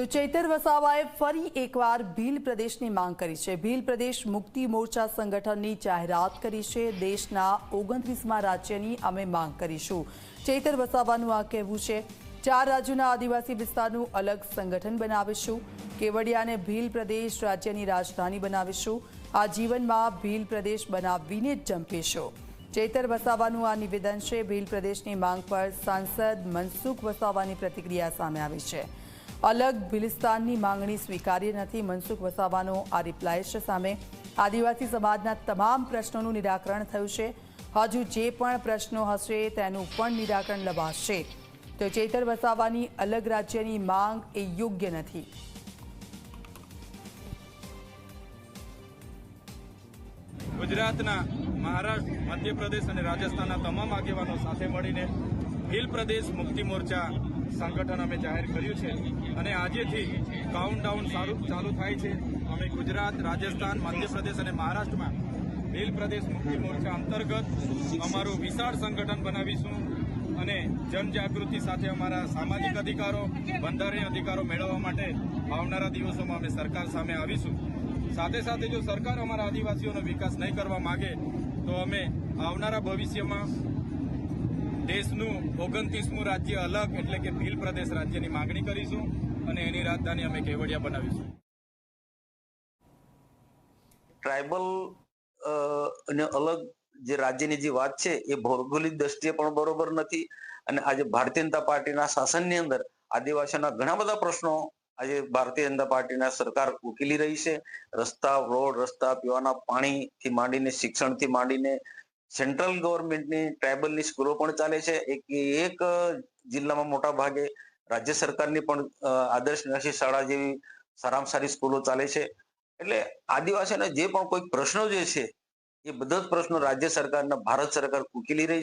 તો ચૈતર વસાવાએ ફરી એકવાર ભીલ પ્રદેશની માંગ કરી છે. ભીલ પ્રદેશ મુક્તિ મોરચા સંગઠનની જાહેરાત કરી છે. દેશના ઓગણત્રીસમાં રાજ્યની અમે માંગ કરીશું. ચૈતર વસાવાનું આ કહેવું છે. ચાર રાજ્યોના આદિવાસી વિસ્તારનું અલગ સંગઠન બનાવીશું. કેવડિયાને ભીલ પ્રદેશ રાજ્યની રાજધાની બનાવીશું. આ જીવનમાં ભીલ પ્રદેશ બનાવીને જ જંપીશું. ચૈતર વસાવાનું આ નિવેદન છે. ભીલ પ્રદેશની માંગ પર સાંસદ મનસુખ વસાવાની પ્રતિક્રિયા સામે આવી છે. અલગ ભિલિસ્તાનની માંગણી સ્વીકાર્ય નથી. મનસુખ વસાવાનો આ રિપ્લાય સામે. આદિવાસી સમાજના તમામ પ્રશ્નોનું નિરાકરણ થયું છે. હજુ જે પણ પ્રશ્નો હશે તેનું પણ નિરાકરણ લવાશે. તો ચેતર વસાવાની અલગ રાજ્યની માંગ એ યોગ્ય નથી. ગુજરાતના મહારાષ્ટ્ર, મધ્યપ્રદેશ અને રાજસ્થાનના તમામ આગેવાનો સાથે મળીને હિલ પ્રદેશ મુક્તિ મોરચા સંગઠન અમે જાહેર કર્યું છે અને આજેથી કાઉન્ટડાઉન સારું ચાલુ થાય છે. અમે ગુજરાત, રાજસ્થાન, મધ્યપ્રદેશ અને મહારાષ્ટ્રમાં ભીલ પ્રદેશ મુક્તિ મોરચા અંતર્ગત અમારું વિશાળ સંગઠન બનાવીશું અને જનજાગૃતિ સાથે અમારા સામાજિક અધિકારો, બંધારણીય અધિકારો મેળવવા માટે આવનારા દિવસોમાં અમે સરકાર સામે આવીશું. સાથે સાથે જો સરકાર અમારા આદિવાસીઓનો વિકાસ નહીં કરવા માંગે, તો અમે આવનારા ભવિષ્યમાં દેશનું ઓગણત્રીસમું રાજ્ય અલગ એટલે કે ભીલ પ્રદેશ રાજ્યની માગણી કરીશું અને એની રાજધાની અમે કેવડિયા બનાવીશું. ટ્રાઇબલ અને અલગ જે રાજ્યની જે વાત છે એ ભૌગોલિક દ્રષ્ટિએ પણ બરોબર નથી. અને આજે ભારતીય જનતા પાર્ટીના શાસનની અંદર આદિવાસીઓના ઘણા બધા પ્રશ્નો આજે ભારતીય જનતા પાર્ટીના સરકાર ઉકેલી રહી છે. રસ્તા, રોડ, રસ્તા, પીવાના પાણીથી માંડીને, શિક્ષણથી માંડીને સેન્ટ્રલ ગવર્મેન્ટની ટ્રાઇબલની સ્કૂલો પણ ચાલે છે. એક એક જિલ્લામાં મોટા ભાગે રાજ્ય સરકારની પણ આદર્શ નશી શાળા જેવી સારામાં સારી સ્કૂલો ચાલે છે. એટલે આદિવાસીઓના જે પણ કોઈ પ્રશ્નો જે છે, એ બધા જ પ્રશ્નો રાજ્ય સરકારના, ભારત સરકાર ઉકેલી રહી